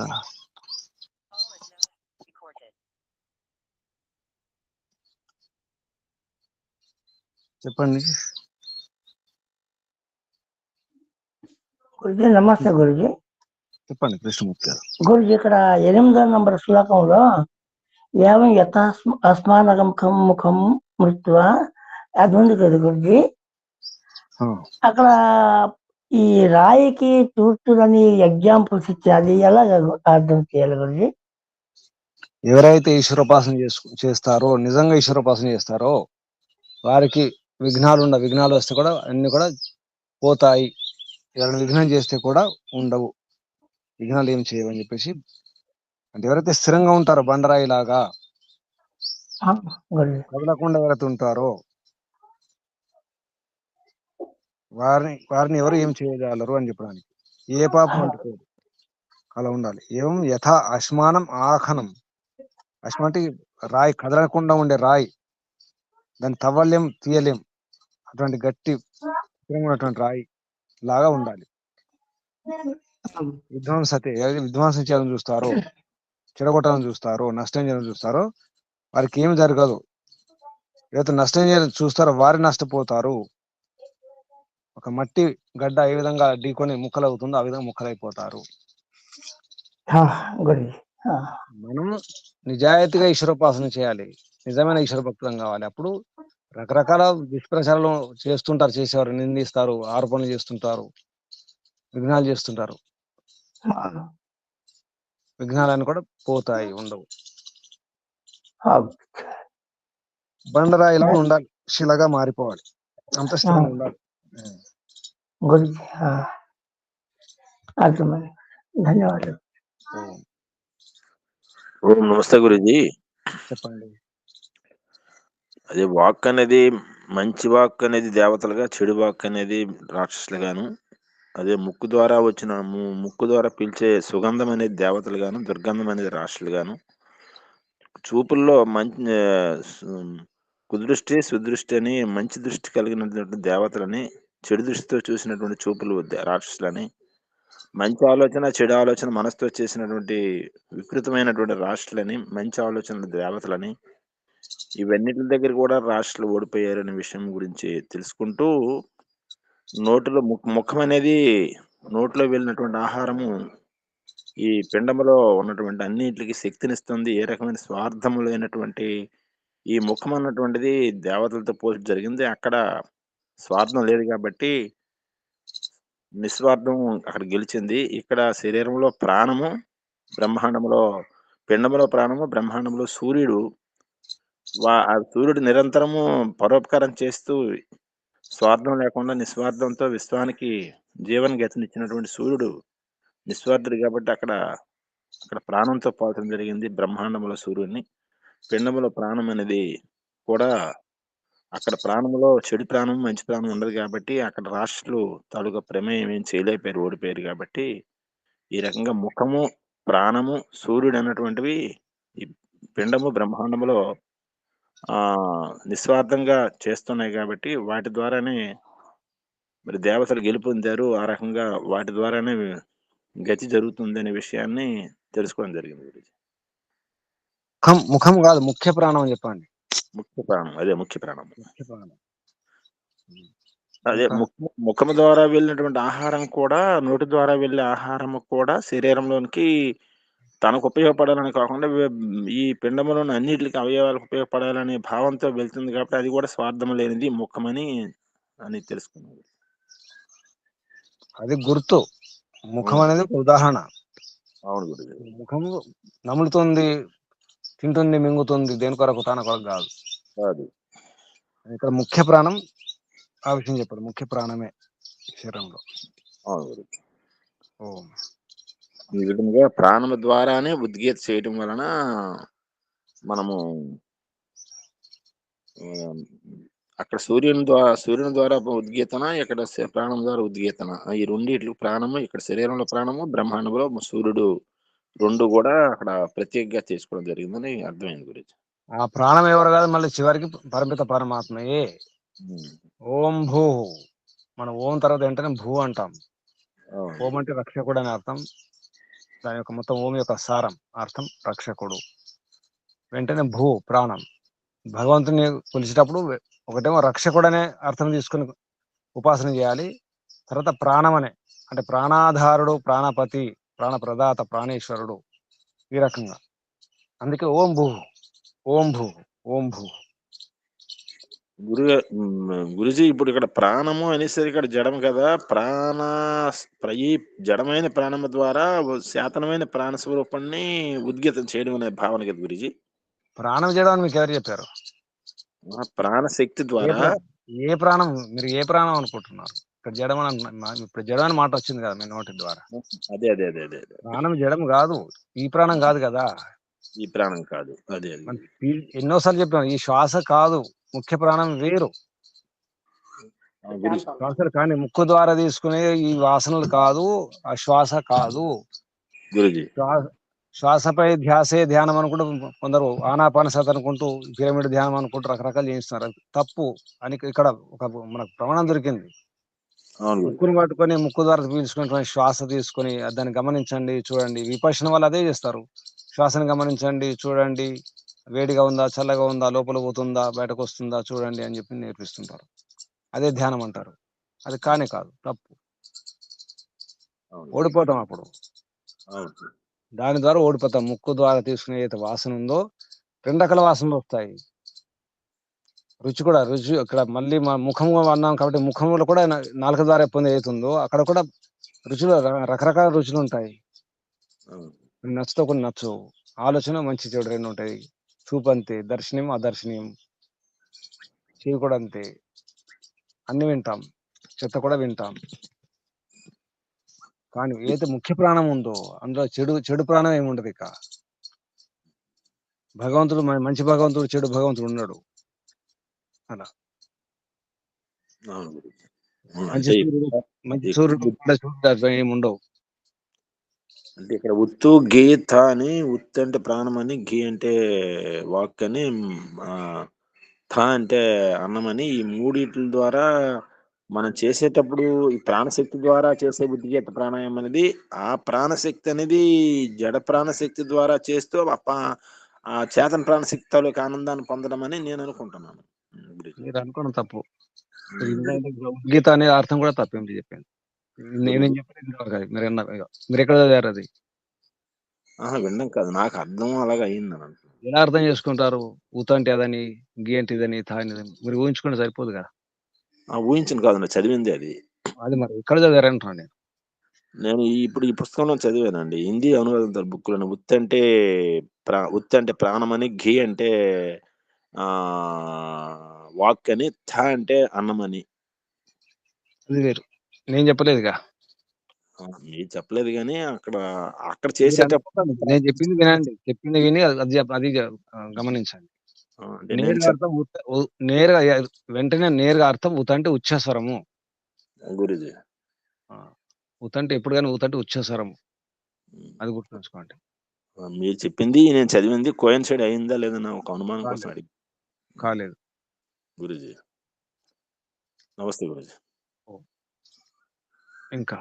వెనకాల చెప్పండి గురుజీ నమస్తే గురుజీ. చెప్పండి కృష్ణమూర్తి గారు గురుజీ ఇక్కడ ఎనిమిదో నంబర్ శ్లోకంలో ఏవం యథా అస్మానగముఖం ముఖం మృత్వ అది ఉంది కదా గురుజీ. అక్కడ ఈ రాయికి తూర్తులని ఎగ్జాంపుల్స్ ఇచ్చి అది ఎలా అర్థం చేయాలి గురుజీ? ఎవరైతే ఈశ్వరోపాసన చేసుకు చేస్తారో నిజంగా ఈశ్వరోపాసన చేస్తారో వారికి విఘ్నాలు ఉండ విఘ్నాలు వస్తే కూడా అన్ని కూడా పోతాయి. ఎవరైనా విఘ్నం చేస్తే కూడా ఉండవు. విఘ్నాలు ఏం చేయవని చెప్పేసి అంటే ఎవరైతే స్థిరంగా ఉంటారో బండరాయి లాగా కదలకుండా ఎవరైతే ఉంటారో వారిని వారిని ఎవరు ఏం చేయగలరు అని చెప్పడానికి. ఏ పాపం అంటుకోదు అలా ఉండాలి. ఏం యథా అశ్మానం ఆఖనం అశ్మ అంటే రాయి కదలకుండా ఉండే రాయి. దాన్ని తవ్వలేం తీయలేం. అటువంటి గట్టి ఉన్నటువంటి రాయి లాగా ఉండాలి. విధ్వంసతే విధ్వంసం చేయాలని చూస్తారో చెడగొట్టాలని చూస్తారో నష్టం చేయాలని చూస్తారో వారికి ఏమి జరగదు. ఎవరైతే నష్టం చేయాలని చూస్తారో వారు నష్టపోతారు. ఒక మట్టి గడ్డ ఏ విధంగా ఢీకొని ముక్కలు అవుతుందో ఆ విధంగా ముక్కలైపోతారు. మనం నిజాయితీగా ఈశ్వరోపాసన చేయాలి. నిజమైన ఈశ్వర భక్తులం కావాలి. అప్పుడు రకరకాల దుష్ప్రచారాలు చేస్తుంటారు చేసేవారు. నిందిస్తారు ఆరోపణలు చేస్తుంటారు. విఘ్నాలు చేస్తుంటారు. విఘ్నాలను కూడా పోతాయి ఉండవు. బండరాయిలా ఉండాలి. శిలగా మారిపోవాలి. అంత ఉండాలి. గురుజీ ఆ. అర్థమైంది ధన్యవాదాలు ఓం. నమస్తే గురుజీ చెప్పండి అదే వాక్ అనేది మంచి వాక్ అనేది దేవతలుగా చెడు వాక్ అనేది రాక్షసులుగాను అదే ముక్కు ద్వారా వచ్చిన ముక్కు ద్వారా పీల్చే సుగంధం అనేది దేవతలుగాను దుర్గంధం అనేది రాక్షసులుగాను చూపుల్లో మంచి కుదృష్టి సుదృష్టి అని మంచి దృష్టి కలిగినటువంటి దేవతలని చెడు దృష్టితో చూసినటువంటి చూపులు దే- రాక్షసులని. మంచి ఆలోచన చెడు ఆలోచన మనసుతో చేసినటువంటి వికృతమైనటువంటి రాష్ట్రులని మంచి ఆలోచనల దేవతలని. ఇవన్నిటి దగ్గర కూడా రాష్ట్రాలు ఓడిపోయారనే విషయం గురించి తెలుసుకుంటూ నోటిలో ముఖం అనేది నోట్లో వెళ్ళినటువంటి ఆహారము ఈ పిండములో ఉన్నటువంటి అన్నింటికి శక్తినిస్తుంది. ఏ రకమైన స్వార్థము లేనటువంటి ఈ ముఖం అన్నటువంటిది దేవతలతో పోల్చి జరిగింది. అక్కడ స్వార్థం లేదు కాబట్టి నిస్వార్థం అక్కడ గెలిచింది. ఇక్కడ శరీరంలో ప్రాణము బ్రహ్మాండంలో పిండములో ప్రాణము బ్రహ్మాండంలో సూర్యుడు. వా ఆ సూర్యుడు నిరంతరము పరోపకారం చేస్తూ స్వార్థం లేకుండా నిస్వార్థంతో విశ్వానికి జీవన గతినిచ్చినటువంటి సూర్యుడు నిస్వార్థుడు కాబట్టి అక్కడ అక్కడ ప్రాణంతో పోల్చడం జరిగింది బ్రహ్మాండంలో సూర్యుడిని. పిండములో ప్రాణం అనేది కూడా అక్కడ ప్రాణంలో చెడు ప్రాణం మంచి ప్రాణం ఉండదు కాబట్టి అక్కడ రాష్ట్రాలు తాలూకా ప్రమేయం ఏం చేయలేకపోయారు ఓడిపోయారు కాబట్టి ఈ రకంగా ముఖము ప్రాణము సూర్యుడు అన్నటువంటివి ఈ పిండము బ్రహ్మాండములో ఆ నిస్వార్థంగా చేస్తున్నాయి కాబట్టి వాటి ద్వారానే మరి దేవతలు గెలుపొందారు ఆ రకంగా వాటి ద్వారానే గతి జరుగుతుంది అనే విషయాన్ని తెలుసుకోవడం జరిగింది గురుజీ. ముఖం ముఖం కాదు ముఖ్య ప్రాణం చెప్పండి. ముఖ్య ప్రాణం అదే ముఖ్య ప్రాణం ముఖ్య ప్రాణం అదే ముఖము ద్వారా వెళ్ళినటువంటి ఆహారం కూడా నోటి ద్వారా వెళ్ళే ఆహారం కూడా శరీరంలోనికి తనకు ఉపయోగపడాలని కాకుండా ఈ పిండములోని అన్నిటికి అవయవాలకు ఉపయోగపడాలనే భావంతో వెళ్తుంది కాబట్టి అది కూడా స్వార్థం లేనిది ముఖమని అని తెలుసుకున్నాను అది గుర్తు. ముఖం అనేది ఉదాహరణ. అవును గురుజీ ముఖము నములుతుంది తింటుంది మింగుతుంది దేని కొరకు తన కొరకు కాదు. అది ఇక్కడ ముఖ్య ప్రాణం ఆ విషయం చెప్పారు ముఖ్య ప్రాణమే శరీరంలో. ఓ. ఈ విధంగా ప్రాణము ద్వారానే ఉద్గీత చేయటం వలన మనము అక్కడ సూర్యుని ద్వారా సూర్యుని ద్వారా ఉద్గీతన ఇక్కడ ప్రాణం ద్వారా ఉద్గీతన? ఈ రెండిట్లు ప్రాణము ఇక్కడ శరీరంలో ప్రాణము బ్రహ్మాండంలో సూర్యుడు రెండు కూడా అక్కడ ప్రత్యేకంగా తీసుకోవడం జరిగిందని అర్థమైంది గురించి ఆ ప్రాణం ఎవరు కాదు మళ్ళీ చివరికి పరమిత పరమాత్మయే ఓం భూ. మనం ఓం తర్వాత వెంటనే భూ అంటాం. ఓం అంటే రక్షకుడు అని అర్థం. దాని యొక్క మొత్తం ఓం యొక్క సారం అర్థం రక్షకుడు. వెంటనే భూ ప్రాణం. భగవంతుని కొలిచేటప్పుడు ఒకటేమో రక్షకుడు అనే అర్థం తీసుకుని ఉపాసన చేయాలి. తర్వాత ప్రాణం అనే అంటే ప్రాణాధారుడు ప్రాణపతి ప్రాణప్రదాత ప్రాణేశ్వరుడు ఈ రకంగా. అందుకే ఓం భూ ఓం భూ ఓం భూ. గురు గురుజీ ఇప్పుడు ఇక్కడ ప్రాణము అనేసరికి ఇక్కడ జడం కదా ప్రాణ ప్ర- ఈ జడమైన ప్రాణము ద్వారా శాతనమైన ప్రాణ స్వరూపాన్ని ఉద్గీతం చేయడం అనే భావన కదా గురుజీ? ప్రాణం చేయడం అని మీకు ఎవరు చెప్పారు? ప్రాణ శక్తి ద్వారా ఏ ప్రాణం మీరు ఏ ప్రాణం అనుకుంటున్నారు? ఇక్కడ జడం అని ఇప్పుడు జడం అని మాట వచ్చింది కదా మీ నోటి ద్వారా. అదే అదే అదే అదే ప్రాణం జడం కాదు ఈ ప్రాణం కాదు కదా. ఈ ప్రాణం కాదు. అదే ఎన్నోసార్లు చెప్పాను ఈ శ్వాస కాదు ముఖ్య ప్రాణం వేరు. శ్వాసలు కానీ ముక్కు ద్వారా తీసుకునే ఈ వాసనలు కాదు ఆ శ్వాస కాదు. గురుజీ. శ్వాస శ్వాసపై ధ్యాసే ధ్యానం అనుకుంటూ కొందరు ఆనాపానసత అనుకుంటూ పిరమిడ్ ధ్యానం అనుకుంటూ రకరకాలు చేస్తున్నారు అది తప్పు అని ఇక్కడ ఒక మనకు ప్రమాణం దొరికింది. ముక్కును పట్టుకొని ముక్కు ద్వారా పీల్చుకున్నటువంటి శ్వాస తీసుకొని దాన్ని గమనించండి చూడండి. విపక్షణ వాళ్ళు అదే చేస్తారు. శ్వాసను గమనించండి చూడండి. వేడిగా ఉందా చల్లగా ఉందా లోపల పోతుందా బయటకు వస్తుందా చూడండి అని చెప్పి నేర్పిస్తుంటారు. అదే ధ్యానం అంటారు. అది కానే కాదు తప్పు. ఓడిపోతాం అప్పుడు. దాని ద్వారా ఓడిపోతాం. ముక్కు ద్వారా తీసుకునే ఏదైతే వాసన ఉందో రెండు రకాల వాసనలు వస్తాయి. రుచి కూడా రుచి ఇక్కడ మళ్ళీ మా ముఖం అన్నాం కాబట్టి ముఖంలో కూడా నాలుక ద్వారా పొంది అవుతుందో అక్కడ కూడా రుచులు రకరకాల రుచులు ఉంటాయి. నచ్చుతో కొన్ని నచ్చవు ఆలోచన మంచి చెడు రెండు ఉంటాయి. చూపు అంతే దర్శనం అదర్శనీయం చెవి కూడా అంతే. అన్ని వింటాం. చెత్త కూడా వింటాం. కానీ ఏదైతే ముఖ్య ప్రాణం ఉందో అందులో చెడు చెడు ప్రాణం ఏమి ఉండదు ఇక. భగవంతుడు మంచి భగవంతుడు చెడు భగవంతుడు ఉన్నాడు మంచి అంటే సూర్యుడు మంచి సూర్యుడు సూర్యుడు ఇక్కడ ఉత్తు గీత అని ఉత్ అంటే ప్రాణం అని గీ అంటే వాక్ అని థ అంటే అన్నం అని ఈ మూడిట్ల ద్వారా మనం చేసేటప్పుడు ఈ ప్రాణశక్తి ద్వారా చేసే బుద్ధిగీత ప్రాణాయామం అనేది ఆ ప్రాణశక్తి అనేది జడ ప్రాణశక్తి ద్వారా చేస్తూ ఆ చేతన ప్రాణశక్తి తాలూకు ఆనందాన్ని పొందడం అని నేను అనుకుంటున్నాను. మీరు అనుకోవడం తప్పు. గీత అనే అర్థం కూడా తప్పేంటి చెప్పాను నేనేం చెప్పలేదు మీరు మీరు ఎక్కడ చదివారు అది? వినడం కాదు. నాకు అర్థం అలాగ అయింది అని. ఎలా అర్థం చేసుకుంటారు? ఊత అంటే అదని గీ అంటే ఇదని ఇదని. మీరు ఊహించుకుంటే సరిపోదు కదా. ఆ ఊహించింది కాదు చదివింది అది. అది మరి ఎక్కడ చదివారు అంటున్నాను నేను? నేను ఇప్పుడు ఈ పుస్తకంలో చదివానండి. హిందీ అనువాదం బుక్లో ఉత్ అంటే ప్రా ఉత్ అంటే ప్రాణం అని ఘీ అంటే వాక్ అని థ అంటే అన్నం అని అది వేరు నేను చెప్పలేదుగా. మీరు చెప్పలేదు కానీ అక్కడ అక్కడ చేసేటప్పుడు నేను చెప్పింది వినండి. చెప్పింది విని అది- అది గమనించండి. నేరుగా అర్థం నేరుగా వెంటనే నేరుగా అర్థం ఉత అంటే ఉచ్ఛస్వరము. గురుజీ. ఆ, ఉత అంటే ఎప్పుడు కానీ ఉత అంటే అది గుర్తుంచుకోండి. మీరు చెప్పింది నేను చదివింది కోయిన్సైడ్ అయిందా లేదా ఒక అనుమానం కోసం. అడిగి కాలేదు. గురుజీ. నమస్తే గురుజీ. ఇంకా?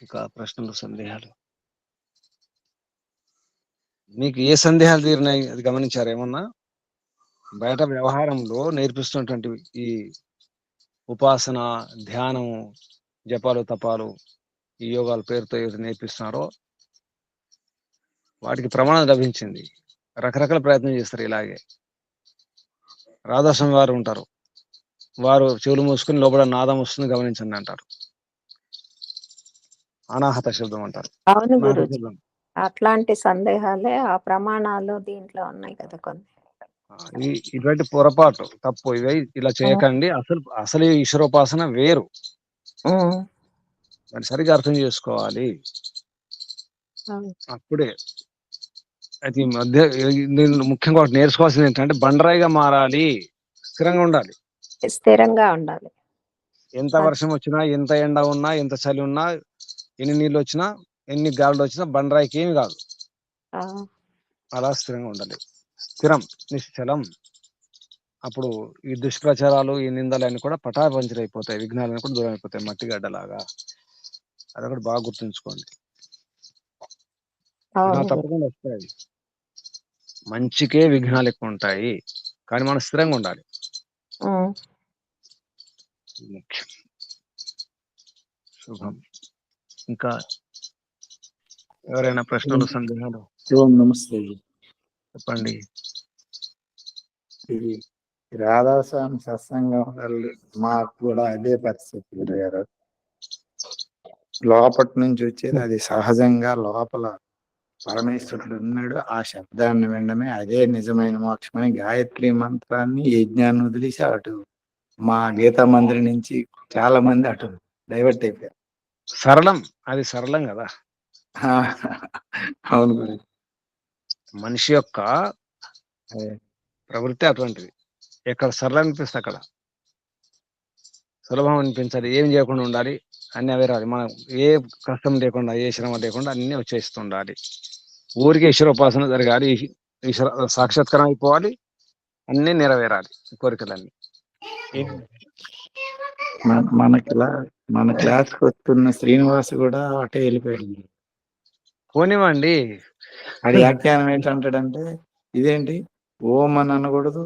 ఇంకా ప్రశ్నలు సందేహాలు? మీకు ఏ సందేహాలు తీరినాయి అది గమనించారు ఏమన్నా? బయట వ్యవహారంలో నేర్పిస్తున్నటువంటి ఈ ఉపాసన ధ్యానం జపాలు తపాలు ఈ యోగాల పేరుతో ఏది నేర్పిస్తున్నారో వాటికి ప్రమాణం లభించింది. రకరకాల ప్రయత్నం చేస్తారు ఇలాగే. రాధాస్వామి వారు ఉంటారు. వారు చెవులు మూసుకుని లోపల నాదం వస్తుంది గమనించండి అంటారు. అనాహత శబ్దం అంటారు. అవును అట్లాంటి సందేహాలే ఆ ప్రమాణాలు దీంట్లో ఉన్నాయి కదా కొన్ని. ఇటువంటి పొరపాటు తప్పు ఇవి ఇలా చేయకండి. అసలు అసలు ఈశ్వరోపాసన వేరు. దాన్ని సరిగా అర్థం చేసుకోవాలి. అప్పుడే అయితే ఈ మధ్య నేను ముఖ్యంగా నేర్చుకోవాల్సింది ఏంటంటే బండరాయిగా మారాలి స్థిరంగా ఉండాలి. స్థిరంగా ఉండాలి. ఎంత వర్షం వచ్చినా ఎంత ఎండ ఉన్నా ఎంత చలి ఉన్నా ఎన్ని నీళ్ళు వచ్చినా ఎన్ని గాలులు వచ్చినా బండరాయికి ఏమి కాదు. అలా స్థిరంగా ఉండాలి. స్థిరం నిశ్చలం. అప్పుడు ఈ దుష్ప్రచారాలు ఈ నిందలు అన్ని కూడా పటాపంచరైపోతాయి విఘ్నాలను కూడా దూరం అయిపోతాయి మట్టి గడ్డలాగా. అదొకటి బాగా గుర్తుంచుకోండి. గురు. తప్పకుండా వస్తాయి. మంచికే విఘ్నాలు ఎక్కువ ఉంటాయి కానీ మనం స్థిరంగా ఉండాలి. ముఖ్యం. శుభం. ఇంకా ఎవరైనా ప్రశ్నలు సందేహాలు? ఓం నమస్తే. చెప్పండి. ఇది రాధాస్వామి సత్సంగం మాకు కూడా అదే పరిస్థితి గురుగారు లోపటి నుంచి వచ్చేది అది సహజంగా లోపల పరమేశ్వరుడు ఉన్నాడు. ఆ శబ్దాన్ని వినడమే అదే నిజమైన మోక్షమని గాయత్రి మంత్రాన్ని యజ్ఞాన్ని వదిలేసి అటు మా గీతా మందిరం నుంచి చాలా మంది అటు డైవర్ట్ అయిపోయారు. సరళం. అది సరళం కదా. అవును మనిషి యొక్క. ప్రవృత్తి అటువంటిది. ఎక్కడ సరళం అనిపిస్తే అక్కడ. సులభం అనిపించాలి ఏం చేయకుండా ఉండాలి? అన్ని అవే రాలి మనం ఏ కష్టం లేకుండా ఏ శ్రమ లేకుండా అన్ని వచ్చేస్తుండాలి. ఊరికి ఈశ్వరోపాసన జరగాలి ఈశ్వర సాక్షాత్కారం అయిపోవాలి అన్ని నెరవేరాలి కోరికలన్నీ. మన క్లా మన క్లాస్కి వస్తున్న శ్రీనివాస్ కూడా అటే వెళ్ళిపోయాడు పోనివ్వండి. అది వ్యాఖ్యానం ఏంటంటాడంటే ఇదేంటి? ఓం అని అనకూడదు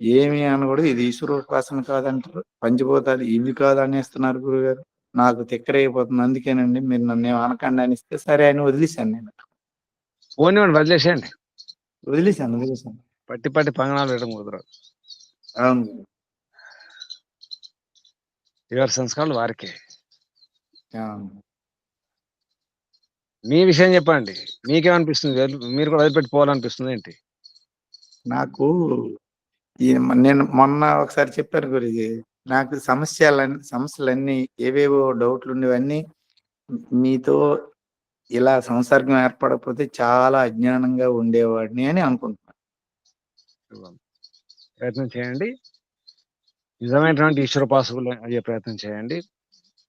ఏమి అనకూడదు ఇది ఈశ్వరోపాసన కాదంటారు పంచిపోతాది ఇది కాదు అనేస్తున్నారు గురుగారు. నాకు తిక్కరైపోతుంది. అందుకేనండి మీరు నన్ను అనకండి అనిస్తే సరే అని వదిలేశాను నేను. పోనివ్వండి వదిలేసేయండి. వదిలేశాను వదిలేశాను. పట్టి పట్టి పంగనాలు వేయడం కుదరదు. అవును. ఎవరి సంస్కారాలు వారికే. మీ విషయం చెప్పండి. మీకేమనిపిస్తుంది? మీరు కూడా వదిలిపెట్టి పోవాలనిపిస్తుంది ఏంటి? నాకు నేను మొన్న ఒకసారి చెప్పాను గురించి నాకు సమస్యలన్నీ సమస్యలన్నీ ఏవేవో డౌట్లు ఉండేవన్నీ మీతో ఇలా సంసర్గం ఏర్పడకపోతే చాలా అజ్ఞానంగా ఉండేవాడిని అని అనుకుంటున్నాను ప్రయత్నం చేయండి. నిజమైనటువంటి ఈశ్వరోపాసకులు అయ్యే ప్రయత్నం చేయండి.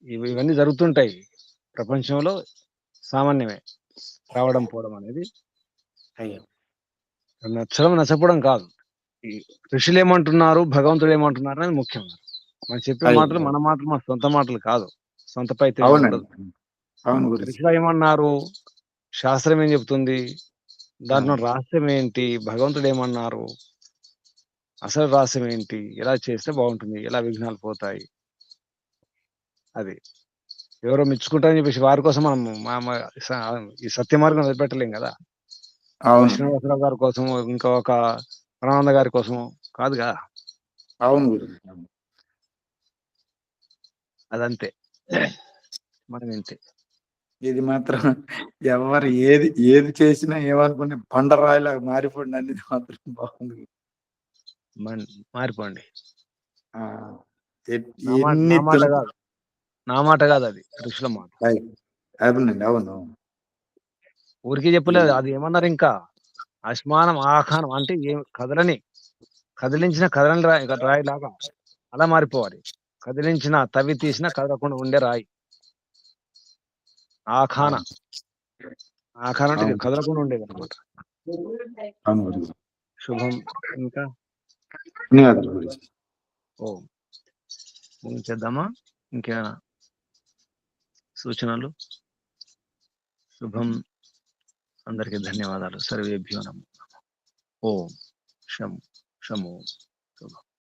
ఇవి ఇవన్నీ జరుగుతుంటాయి. ప్రపంచంలో సామాన్యమే. రావడం పోవడం అనేది. అయ్యో. నచ్చడం నచ్చపోవడం కాదు. ఈ ఋషులు ఏమంటున్నారు భగవంతుడు ఏమంటున్నారు అనేది ముఖ్యం. మనం చెప్పే. మాటలు మన మాటలు మన సొంత మాటలు కాదు. సొంత పై అవునండి. అవును గురించి ఋషులు ఏమన్నారు? శాస్త్రం ఏం చెప్తుంది దాంట్లో. రహస్యం ఏంటి? భగవంతుడు ఏమన్నారు? అసలు రహస్యం ఏంటి? ఎలా చేస్తే బాగుంటుంది. ఎలా విఘ్నాలు పోతాయి? అది. ఎవరో మెచ్చుకుంటారని చెప్పేసి వారి కోసం మనం ఈ సత్య మార్గం వదిలిపెట్టలేం కదా? శ్రీనివాసరావు గారి కోసం ఇంకా ఒక పరమానంద గారి కోసం కాదుగా అవును. అదంతే. మనం ఇంతే ఇది మాత్రం ఎవరు ఏది ఏది చేసినా ఏమనుకునే బండరాయిలా మారిపోండి అనేది మాత్రం బాగుంది. మన- మారిపోండి. నా మాట- కాదు. నా మాట కాదు అది ఋషుల మాట. అవునండి అవును. ఊరికే చెప్పలేదు అది ఏమన్నారు ఇంకా? అస్మానం ఆఖానం అంటే ఏం కదలని కదిలించిన కదలని రాయి రాయి లాగా అలా మారిపోవాలి. కదిలించిన తవి తీసిన కదలకుండా ఉండే రాయి. ఆఖాన ఆఖాన అంటే. కదలకుండా ఉండేది అనమాట శుభం. ఇంకా? ఓ. చేద్దామా? ఇంకేమైనా సూచనలు? శుభం. అందరికీ ధన్యవాదాలు. సర్వేభ్యో నమో. ఓం. శం. శమో. శుభం.